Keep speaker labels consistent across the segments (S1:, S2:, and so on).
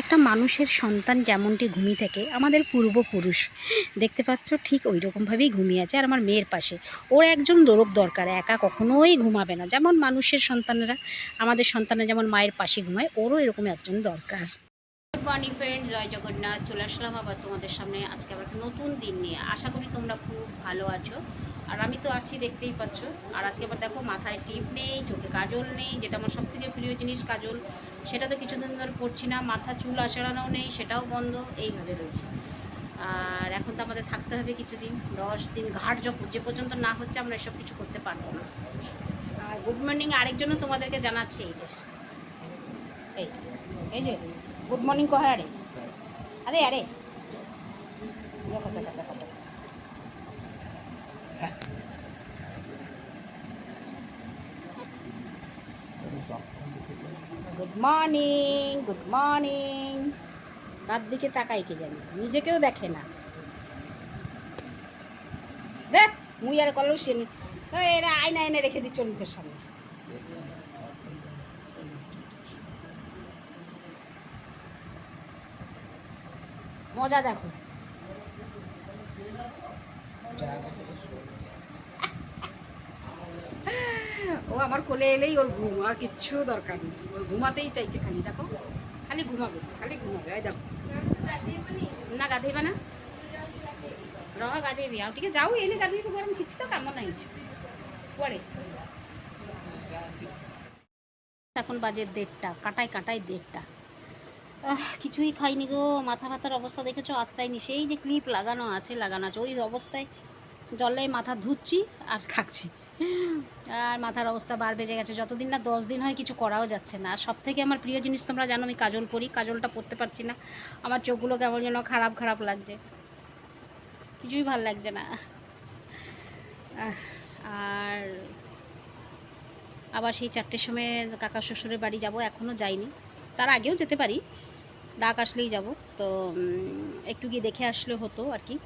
S1: একটা মানুষের সন্তান যেমনটি ঘুমিয়ে থাকে, আমাদের পূর্বপুরুষ দেখতে পাচ্ছ ঠিক ওই রকমভাবেই ঘুমিয়ে আছে আর আমার মেয়ের পাশে। ওর একজন লোক দরকার, একা কখনোই ঘুমাবে না। যেমন মানুষের সন্তানেরা, আমাদের সন্তানরা যেমন মায়ের পাশে ঘুমায়, ওরও এরকম একজন দরকার। গুড মর্নিং ফ্রেন্ড জয় জগন্নাথ। চলে আসলাম আবার তোমাদের সামনে। আজকে আবার নতুন দিন নিয়ে। আশা করি তোমরা খুব ভালো আছো। আর আমি তো আছি, দেখতেই পাচ্ছ। আর আজকে আবার দেখো, মাথায় টিপ নেই, চোখে কাজল নেই, যেটা আমার সব থেকে প্রিয় জিনিস, কাজল। সেটা তো কিছুদিন ধরে পড়ছি না, মাথা, চুল আসারানোও নেই, সেটাও বন্ধ, এইভাবে রয়েছে। আর এখন তো আমাদের থাকতে হবে কিছুদিন, দশ দিন ঘাট যখন, যে পর্যন্ত না হচ্ছে আমরা এসব কিছু করতে পারব না। আর গুড মর্নিং আরেকজনও তোমাদেরকে জানাচ্ছি, এই যে। এই এই যে গুড মর্নিং কহ আরে আরে। আরে দেখো দেখো দেখো। গুড মর্নিং গুড মর্নিং কার দিকে তাকাই কে জানি? নিজেকেও দেখে না। দেখ, মুই আর কলম সে এরা আয়না এনে রেখে দিচ্ছ মুখের সামনে। মজা দেখো। ও আমার কোলে এলেই ওর ঘুম, আর কিচ্ছু দরকার নেই। ওর ঘুমাতেই চাইছে খালি, দেখো, খালি ঘুমাবে খালি ঘুমাবে আয় দেখো। না গাধেবে না। রহ গাধেবি আর টিকে যাও, এলে গাধেবি গরম কিছু তো কাম নাই। পরে এখন বাজে দেড়টা কাটাই কাটাই দেড়টা। কিছুই খাইনি গো। মাথা ব্যথার অবস্থা দেখেছ? আজটাইনি সেই যে ক্লিপ লাগানো আছে লাগানো আছে। ওই অবস্থায় জলে মাথা ধুচ্ছি আর থাকছি আর মাথার অবস্থা বার বেজে গেছে। যতদিন না দশ দিন হয় কিছু করাও যাচ্ছে না। সব থেকে আমার প্রিয় জিনিস তোমরা জানো, আমি কাজল পরি। কাজলটা পরতে পারছি না। আমার চোখগুলো কেমন যেন খারাপ খারাপ লাগছে। কিছুই ভালো লাগছে না। আর আবার সেই চারটের সময় কাকা শ্বশুরের বাড়ি যাব এখনও যাইনি। তার আগেও যেতে পারি। ডাক আসলেই যাব। তো একটু গিয়ে দেখে আসলে হতো আর কি।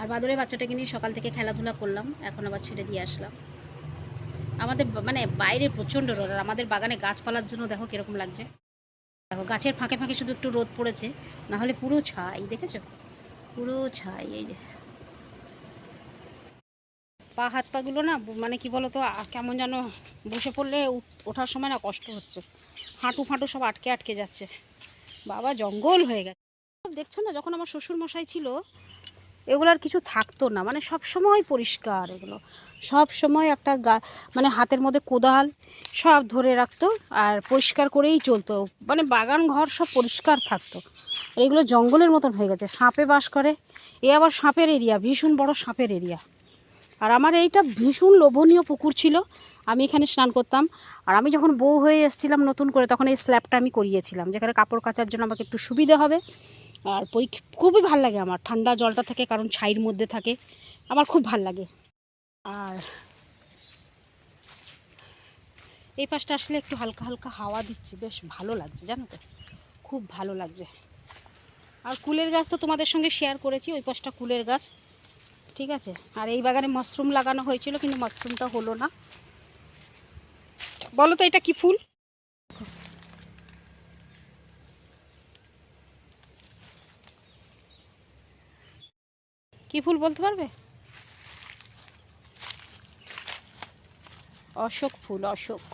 S1: আর বাদরে বাচ্চাটাকে নিয়ে সকাল থেকে খেলাধুলা করলাম, এখন আবার ছেড়ে দিয়ে আসলাম। আমাদের মানে বাইরে প্রচণ্ড রোদ, আর আমাদের বাগানে গাছপালার জন্য দেখো কীরকম লাগছে। দেখো, গাছের ফাঁকে ফাঁকে শুধু একটু রোদ পড়েছে না হলে পুরো ছাই, দেখেছ? পুরো ছাই, এই যে। পা, হাত পাগুলো না মানে কি বলতো কেমন যেন বসে পড়লে ওঠার সময় না কষ্ট হচ্ছে। হাঁটু ফাঁটু সব আটকে আটকে যাচ্ছে। বাবা, জঙ্গল হয়ে গেছে। দেখছ না, যখন আমার শ্বশুর মশাই ছিল এগুলো আর কিছু থাকতো না। মানে সব সময় পরিষ্কার এগুলো। সব সময় একটা গা মানে হাতের মধ্যে কোদাল সব ধরে রাখতো আর পরিষ্কার করেই চলতো। মানে বাগান ঘর সব পরিষ্কার থাকতো। আর এগুলো জঙ্গলের মতন হয়ে গেছে। সাপে বাস করে। এ আবার সাপের এরিয়া, ভীষণ বড় সাপের এরিয়া। আর আমার এইটা ভীষণ লোভনীয় পুকুর ছিল। আমি এখানে স্নান করতাম। আর আমি যখন বউ হয়ে এসেছিলাম নতুন করে, তখন এই স্ল্যাবটা আমি করিয়েছিলাম। যেখানে কাপড় কাচার জন্য আমাকে একটু সুবিধা হবে। আর পরীক্ষা খুবই ভালো লাগে আমার। ঠান্ডা জলটা থাকে, কারণ ছাইয়ের মধ্যে থাকে। আমার খুব ভালো লাগে। আর এই পাশটা আসলে একটু হালকা হালকা হাওয়া দিচ্ছে। বেশ ভালো লাগছে, জানো তো? খুব ভালো লাগছে। আর কুলের গাছ তো তোমাদের সঙ্গে শেয়ার করেছি, ওই পাশটা কুলের গাছ। ঠিক আছে? আর এই বাগানে মাশরুম লাগানো হয়েছিল, কিন্তু মাশরুমটা হলো না। বলো তো, এটা কি ফুল? কি ফুল বলতে পারবে? অশোক ফুল, অশোক।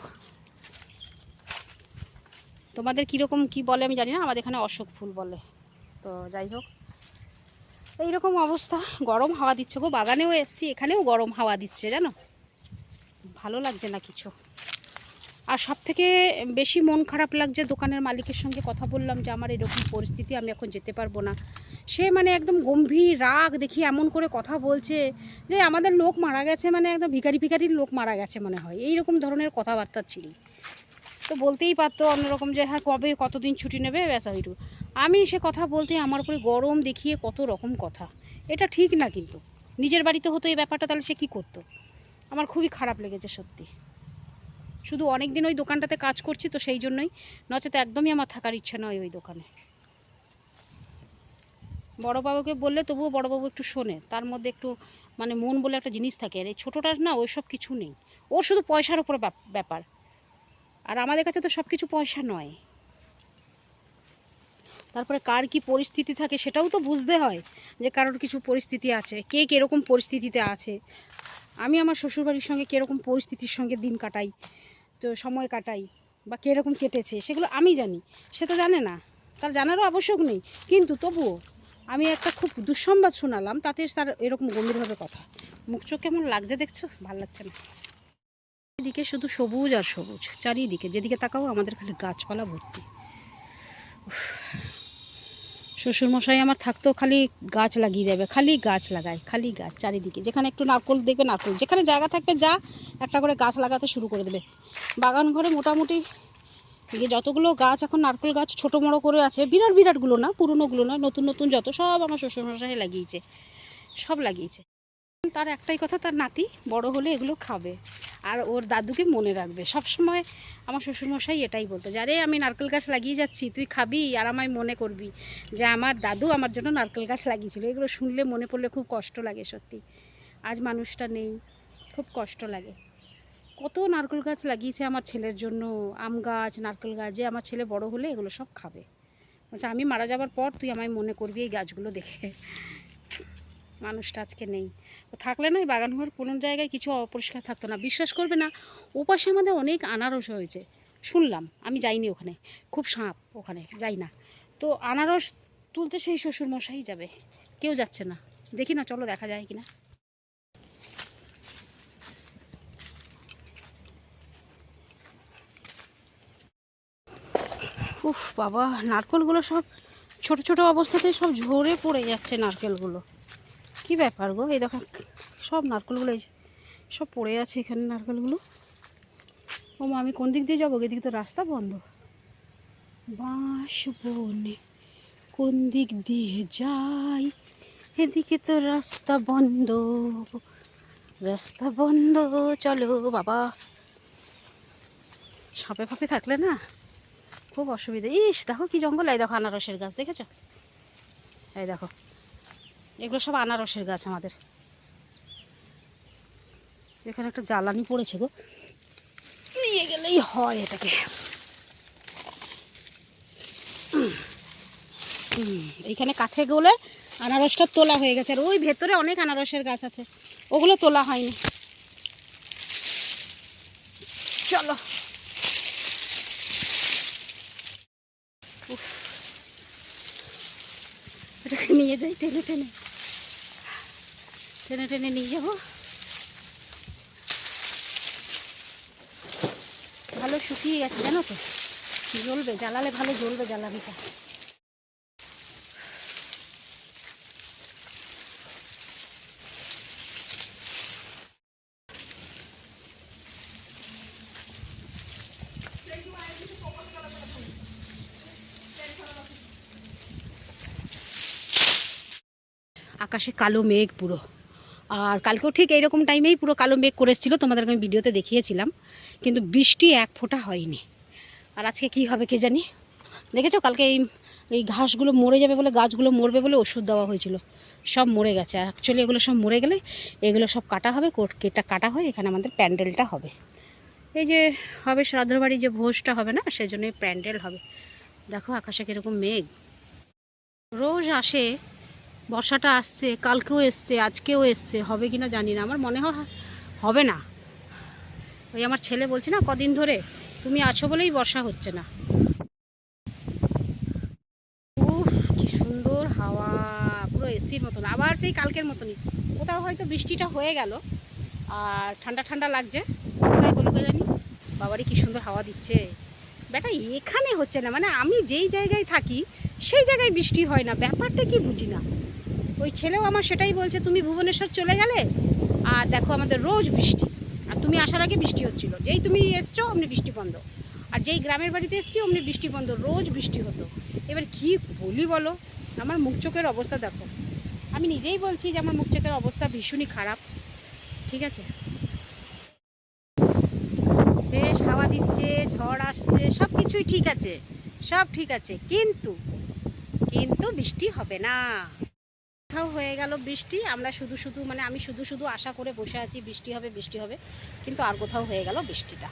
S1: তোমাদের কীরকম কি বলে আমি জানি না, আমাদের এখানে অশোক ফুল বলে। তো যাই হোক, এইরকম অবস্থা, গরম হাওয়া দিচ্ছে গো। বাগানেও এসছি, এখানেও গরম হাওয়া দিচ্ছে, জানো? ভালো লাগছে না কিছু। আর সব থেকে বেশি মন খারাপ লাগছে দোকানের মালিকের সঙ্গে কথা বললাম যে, আমার এরকম পরিস্থিতি, আমি এখন যেতে পারব না। সে মানে একদম গম্ভীর রাগ দেখি এমন করে কথা বলছে যে আমাদের লোক মারা গেছে মানে একদম ভিখারি ভিখারির লোক মারা গেছে মনে হয়। এই রকম ধরনের কথাবার্তা ছিল। তো বলতেই পারতো অন্যরকম যে হ্যাঁ কবে কতদিন ছুটি নেবে? ব্যাস ওইটু আমি সে কথা বলতে আমার উপরে গরম দেখিয়ে কত রকম কথা। এটা ঠিক না কিন্তু। নিজের বাড়িতে হতো এই ব্যাপারটা, তাহলে সে কী করতো? আমার খুবই খারাপ লেগেছে সত্যি। শুধু অনেক দিন ওই দোকানটাতে কাজ করছি তো সেই জন্যই। নচেত একদমই আমার থাকার ইচ্ছা নয় ওই দোকানে। বড়োবাবুকে বললে তবুও বড়োবাবু একটু শোনে। তার মধ্যে একটু মানে মন বলে একটা জিনিস থাকে। আর এই ছোটোটার না ওই সব কিছু নেই। ওর শুধু পয়সার উপরে ব্যাপ- ব্যাপার। আর আমাদের কাছে তো সব কিছু পয়সা নয়। তারপরে কার কি পরিস্থিতি থাকে সেটাও তো বুঝতে হয় যে কারোর কিছু পরিস্থিতি আছে। কে কীরকম পরিস্থিতিতে আছে। আমি আমার শ্বশুরবাড়ির সঙ্গে কীরকম পরিস্থিতির সঙ্গে দিন কাটাই, তো সময় কাটাই, বা কীরকম কেটেছে, সেগুলো আমি জানি। সে তো জানে না। তার জানারও আবশ্যক নেই। কিন্তু তবুও আমি একটা খুব দুঃসংবাদ শোনালাম, তাতে তার এরকম গম্ভীরভাবে কথা। মুখ চোখ কেমন লাগছে দেখছ? ভালো লাগছে না। এদিকে শুধু সবুজ আর সবুজ, চারিদিকে। যেদিকে তাকাও, আমাদের খালি গাছপালা ভর্তি। শ্বশুরমশাই আমার থাকতো খালি গাছ লাগিয়ে দেবে, খালি গাছ লাগায়, খালি গাছ চারিদিকে। যেখানে একটু নারকল দেখবে, নারকল। যেখানে জায়গা থাকবে, যা একটা করে গাছ লাগাতে শুরু করে দেবে। বাগান ঘরে মোটামুটি এই যতগুলো গাছ এখন নারকেল গাছ ছোটো বড়ো করে আছে, বিরাট বিরাটগুলো না, পুরনোগুলো না নতুন নতুন যত সব আমার শ্বশুরমশাই লাগিয়েছে, সব লাগিয়েছে। তার একটাই কথা, তার নাতি বড় হলে এগুলো খাবে, আর ওর দাদুকে মনে রাখবে। সব সময় আমার শ্বশুরমশাই এটাই বলতো যারে আমি নারকেল গাছ লাগিয়ে যাচ্ছি, তুই খাবি আর আমায় মনে করবি যে, আমার দাদু আমার জন্য নারকেল গাছ লাগিয়েছিল। এগুলো শুনলে মনে পড়লে খুব কষ্ট লাগে সত্যি। আজ মানুষটা নেই, খুব কষ্ট লাগে। কত নারকেল গাছ লাগিয়েছে আমার ছেলের জন্য, আম গাছ, নারকেল গাছ, যে আমার ছেলে বড় হলে এগুলো সব খাবে। বলছে, আমি মারা যাবার পর তুই আমায় মনে করবি এই গাছগুলো দেখে। মানুষটা আজকে নেই। থাকলে না এই বাগানঘর কোনো জায়গায় কিছু অপরিষ্কার থাকতো না। বিশ্বাস করবে না ওপাশে আমাদের অনেক আনারস হয়েছে। শুনলাম, আমি যাইনি ওখানে, খুব সাপ ওখানে, যাই না। তো আনারস তুলতে সেই শ্বশুর মশাই যাবে, কেউ যাচ্ছে না। দেখি না, চলো দেখা যায় কিনা। উফ বাবা, নারকেলগুলো সব ছোট ছোট অবস্থাতেই সব ঝরে পড়ে যাচ্ছে নারকেলগুলো। কি ব্যাপার গো? এই দেখো, সব নারকেলগুলো এই সব পড়ে আছে এখানে নারকেলগুলো। ও মা, আমি কোন দিক দিয়ে যাব? এদিকে তো রাস্তা বন্ধ। বাঁশ বনে কোন দিক দিয়ে যাই? এদিকে তো রাস্তা বন্ধ। রাস্তা বন্ধ, চলো বাবা। সাপে ফাপে থাকলে না খুব অসুবিধা। ইস, দেখো কি জঙ্গল। এই দেখো আনারসের গাছ, দেখেছ? এই দেখো, এগুলো সব আনারসের গাছ আমাদের। এখানে একটা জ্বালানি পড়েছে গো। নিয়ে গেলেই হয় এটাকে। এইখানে কাছে গেলে আনারসটা তোলা হয়ে গেছে। আর ওই ভেতরে অনেক আনারসের গাছ আছে। ওগুলো তোলা হয়নি। চলো। নিয়ে যাই, টেনে টেনে। টেনে টেনে নিয়ে যাব। ভালো শুকিয়ে গেছে, জানো তো? জ্বলবে, জ্বালালে ভালো জ্বলবে জ্বালানিটা। আকাশে কালো মেঘ পুরো। আর কালকেও ঠিক এইরকম টাইমেই পুরো কালো মেঘ করে এসেছিল, তোমাদেরকে আমি ভিডিওতে দেখিয়েছিলাম। কিন্তু বৃষ্টি এক ফোঁটা হয়নি। আর আজকে কি হবে কে জানি? দেখেছ কালকে এই এই ঘাসগুলো মরে যাবে বলে, গাছগুলো মরবে বলে ওষুধ দেওয়া হয়েছিল। সব মরে গেছে। অ্যাকচুয়ালি এগুলো সব মরে গেলে এগুলো সব কাটা হবে, কোট কেটা কাটা হয়, এখানে আমাদের প্যান্ডেলটা হবে। এই যে হবে শ্রাদ্ধ বাড়ি যে ভোজটা হবে না সেজন্য এই প্যান্ডেল হবে। দেখো আকাশে কীরকম মেঘ। রোজ আসে বর্ষাটা আসছে, কালকেও এসছে, আজকেও এসছে, হবে কি না জানি না, আমার মনে হয় হবে না। ওই আমার ছেলে বলছে, না, কদিন ধরে তুমি আছো বলেই বর্ষা হচ্ছে না। উফ, কি সুন্দর হাওয়া, পুরো এসির মতন। আবার সেই কালকের মতনই। কোথাও হয়তো বৃষ্টিটা হয়ে গেল, আর ঠান্ডা ঠান্ডা লাগছে। কোথায় হলো জানি। বাবারই কি সুন্দর হাওয়া দিচ্ছে। বেটা, এখানে হচ্ছে না মানে আমি যেই জায়গায় থাকি, সেই জায়গায় বৃষ্টি হয় না, ব্যাপারটা কি বুঝি না। ওই ছেলেও আমার সেটাই বলছে, তুমি ভুবনেশ্বর চলে গেলে আর দেখো আমাদের রোজ বৃষ্টি। আর তুমি আসার আগে বৃষ্টি হচ্ছিল। যেই তুমি এসছো, অমনি বৃষ্টি বন্ধ। আর যেই গ্রামের বাড়িতে এসছি, অমনি বৃষ্টি বন্ধ। রোজ বৃষ্টি হতো। এবার কি বলি বলো? আমার মুখ চোখের অবস্থা দেখো। আমি নিজেই বলছি যে আমার মুখ চোখের অবস্থা ভীষণই খারাপ। ঠিক আছে? বেশ, হাওয়া দিচ্ছে, ঝড় আসছে, সব কিছুই ঠিক আছে। সব ঠিক আছে। কিন্তু কিন্তু বৃষ্টি হবে না। কোথাও হয়ে গেল বৃষ্টি। আমরা শুধু শুধু মানে আমি শুধু শুধু আশা করে বসে আছি, বৃষ্টি হবে বৃষ্টি হবে, কিন্তু আর কোথাও হয়ে গেল বৃষ্টিটা।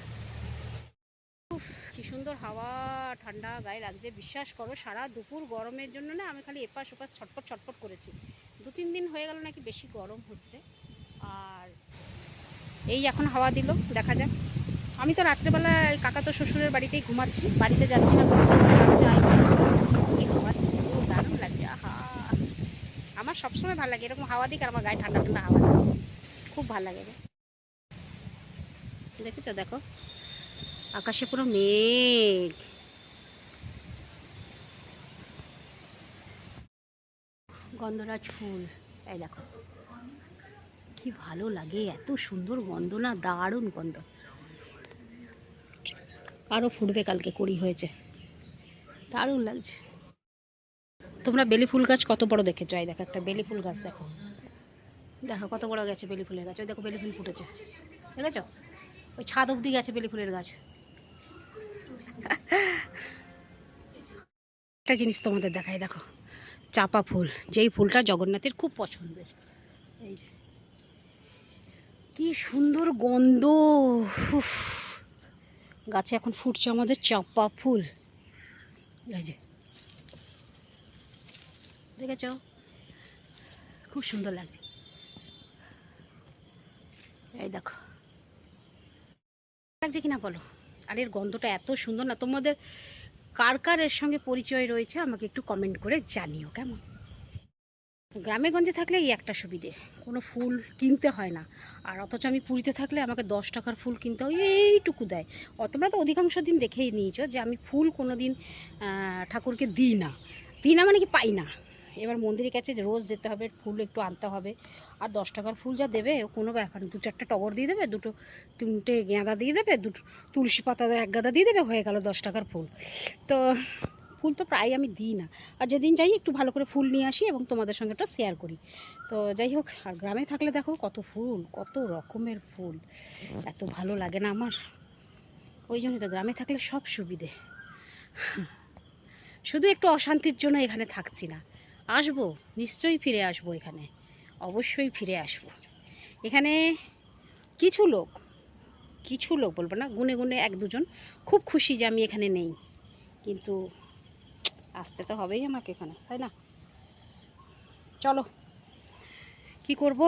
S1: কি সুন্দর হাওয়া, ঠান্ডা গায়ে লাগছে। বিশ্বাস করো, সারা দুপুর গরমের জন্য না আমি খালি এপাশ ওপাশ ছটপট ছটপট করেছি। দু তিন দিন হয়ে গেল নাকি বেশি গরম হচ্ছে। আর এই এখন হাওয়া দিল, দেখা যাক। আমি তো রাত্রেবেলা কাকা তো শ্বশুরের বাড়িতেই ঘুমাচ্ছি, বাড়িতে যাচ্ছি না যাই ও দারুণ লাগছে আহা আমার সবসময় ভালো লাগে, এরকম হাওয়া দিক আমার গায়ে ঠান্ডা ঠান্ডা হাওয়া দিক। খুব ভালো লাগে দেখেছ? দেখো। আকাশে পুরো মেঘ। গন্ধরাজ ফুল। এই দেখো। কি ভালো লাগে, এত সুন্দর গন্ধ না, দারুণ গন্ধ। আরও ফুটবে কালকে করি হয়েছে। দারুণ লাগছে। তোমরা বেলি ফুল গাছ কত বড় দেখেছ? এই দেখো, একটা বেলি ফুল গাছ দেখো। দেখো, কত বড় গেছে বেলি ফুলের গাছ। ওই দেখো, বেলি ফুল ফুটেছে। দেখেছ? ওই ছাদ অবধি গেছে বেলি ফুলের গাছ। একটা জিনিস তোমাদের দেখাই, দেখো। চাপা ফুল, যেই ফুলটা জগন্নাথের খুব পছন্দের। এই যে। কি সুন্দর গন্ধ। গাছে এখন ফুটছে আমাদের চাপা ফুল। এই যে। দেখেছ? খুব সুন্দর লাগছে। এই দেখো। লাগছে কিনা বলো? আর এর গন্ধটা এত সুন্দর না, তোমাদের কার কার এর সঙ্গে পরিচয় রয়েছে আমাকে একটু কমেন্ট করে জানিও, কেমন? গ্রামে গঞ্জে থাকলে এই একটা সুবিধে, কোনো ফুল কিনতে হয় না। আর অথচ আমি পুরীতে থাকলে আমাকে দশ টাকার ফুল কিনতে হয়, এইটুকু দেয়। অতটা তো অধিকাংশ দিন দেখেই নিয়েছো যে আমি ফুল কোনো দিন ঠাকুরকে দিই না। দিই না মানে কি পাই না। এবার মন্দিরের কাছে রোজ যেতে হবে, ফুল একটু আনতে হবে। আর দশ টাকার ফুল যা দেবে, কোনো ব্যাপার দু চারটে টগর দিয়ে দেবে, দুটো তিনটে গাঁদা দিয়ে দেবে, দুটো তুলসী পাতা এক গাদা দিয়ে দেবে, হয়ে গেল দশ টাকার ফুল। তো ফুল তো প্রায় আমি দিই না। আর যেদিন যাই, একটু ভালো করে ফুল নিয়ে আসি এবং তোমাদের সঙ্গে ওটা শেয়ার করি। তো যাই হোক, আর গ্রামে থাকলে দেখো কত ফুল, কত রকমের ফুল। এত ভালো লাগে না আমার। ওই জন্য তো গ্রামে থাকলে সব সুবিধে। শুধু একটু অশান্তির জন্য এখানে থাকছি না। আসব, নিশ্চয়ই ফিরে আসব এখানে। অবশ্যই ফিরে আসব। এখানে কিছু লোক কিছু লোক বলব না, গুনে গুনে এক দুজন খুব খুশি যে আমি এখানে নেই। কিন্তু আসতে তো হবেই আমাকে এখানে, তাই না? চলো, কি করব?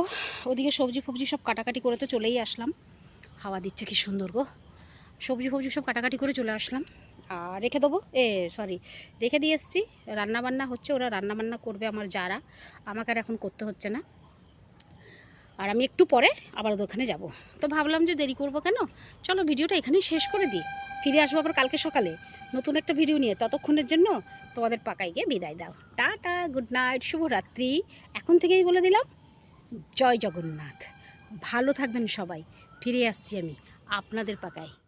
S1: ওদিকে সবজি ফবজি সব কাটাকাটি করে তো চলেই আসলাম। হাওয়া দিচ্ছে কি সুন্দর গো। সবজি ফবজি সব কাটাকাটি করে চলে আসলাম। রেখে দেবো? এ সরি রেখে দিয়ে এসেছি। রান্না বান্না হচ্ছে, ওরা রান্নাবান্না করবে আমার যারা। আমাকে আর এখন করতে হচ্ছে না। আর আমি একটু পরে আবার ওখানে যাব। তো ভাবলাম যে দেরি করব কেন? চলো ভিডিওটা এখানেই শেষ করে দিই। ফিরে আসব আবার কালকে সকালে। নতুন একটা ভিডিও নিয়ে। ততক্ষণের জন্য তোমাদের পাকাই গিয়ে বিদায় দাও। টাটা, গুড নাইট, শুভরাত্রি। এখন থেকেই বলে দিলাম, জয় জগন্নাথ। ভালো থাকবেন সবাই। ফিরে আসছি আমি আপনাদের পাকায়।